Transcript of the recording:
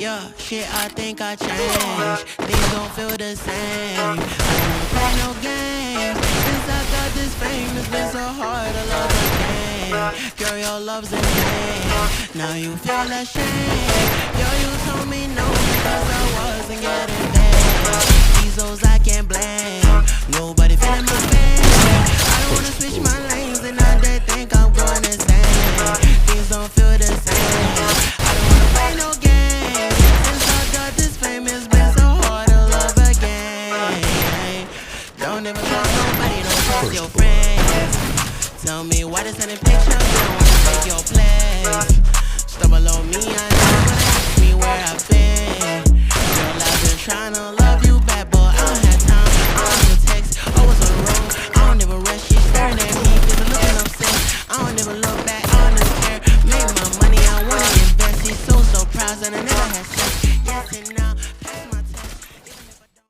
Yeah, shit, I think I changed. Things don't feel the same. I don't play no games. Since I got this fame, it's been so hard to love again. Girl, your love's in vain. Now you feel ashamed. Girl, you told me no because I wasn't getting paid. These hoes I can't blame. Nobody feeling my pain. Don't ever call nobody, don't trust your friends. Tell me why they sending pictures, you don't wanna take your place. Stumble on me, I know, but ask me where I've been. Girl, I've been trying to love you back, but I don't have time. I don't even text, always on wrong. I don't ever rush, she's staring at me, never looking upset. I don't ever look back, I don't ever care. Made my money, I wanna invest. He's so surprised, and I never had sex. Yes and now.